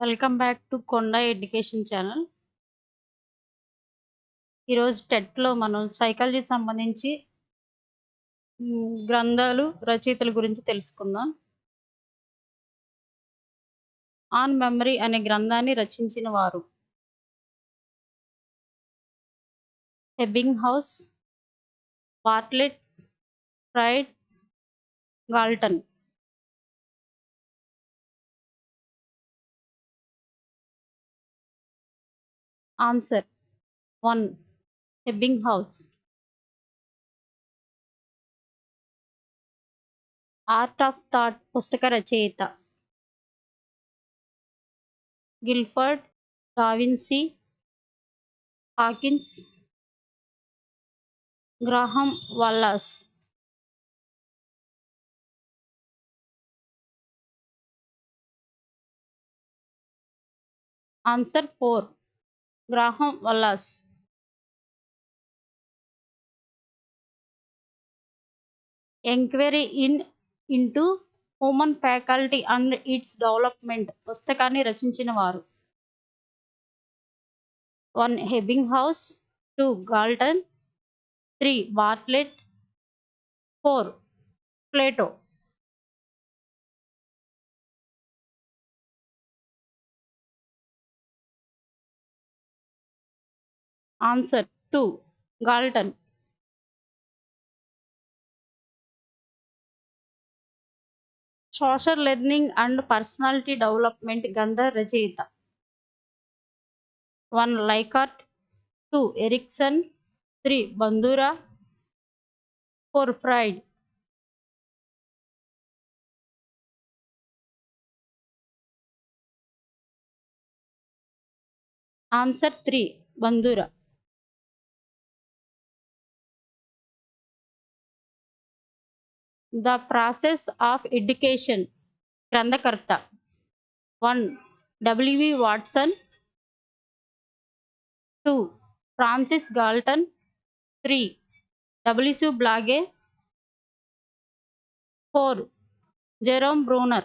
Welcome back to Konda education channel. ఈరోజు టెట్లో మనం సైకాలజీ సంబంధించి గ్రంథాలు రచయితల గురించి తెలుసుకుందాం. ఆన్ మెమరీ అనే గ్రంథాన్ని రచించిన వారు. Ebbinghaus Bartlett Freud Galton. Answer one Ebbinghaus. Art of thought పుస్తక రచయిత. Guilford రావిన్సీ Hawkins Graham Wallas. Answer four. Graham Wallas enquiry in into human faculty and its development పుస్తకాన్ని రచించిన వారు. One Ebbinghaus two Galton three Bartlett four Plato. Answer two Galton. Social learning and personality development గంధ రచయిత. One Likert. Two Erikson. Three Bandura four Freud. Answer three Bandura the process of education గ్రంథకర్త. One W V Watson. Two Francis Galton. Three డబ్ల్యూసు బ్లాగే. Four Jerome Bruner.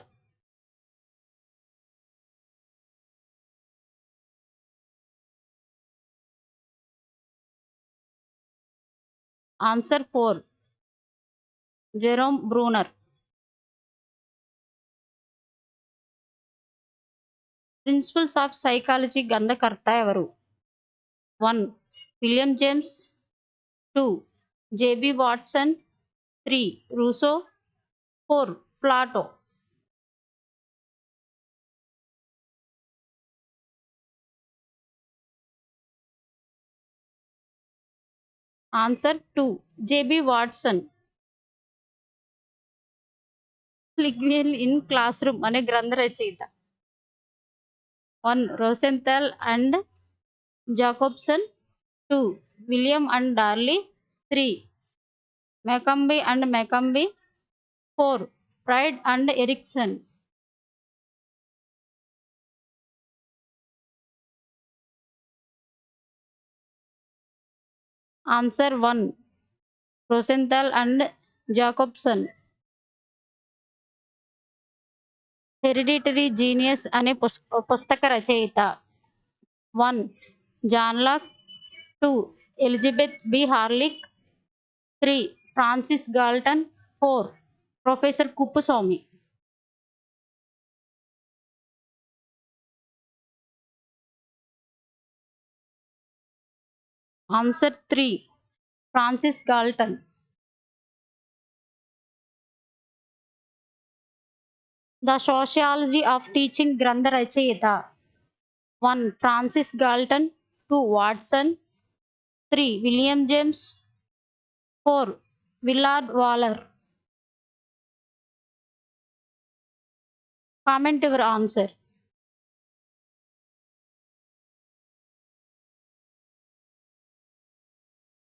Answer four Jerome Bruner. Principles of psychology గంధకర్త ఎవరు? One. William James. Two. J B Watson. Three. Rousseau. Four. Plato. Answer two. J B Watson. లిగ్వియల్ in class room అనే గ్రంథ రచయిత. One Rosenthal and Jacobson two. William and Darley three. McCombie and McCombie four. Pride and Erikson. Answer one. Rosenthal and Jacobson. Hereditary genius అనే పుస్ పుస్తక రచయిత. One. John Locke two. Elizabeth B. Hurlock. Three. Francis Galton. Four. Professor Kuppuswamy. Answer three. Francis Galton. The sociology of teaching గ్రంథ రచయిత one Francis Galton two Watson three William James four Willard Waller comment your answer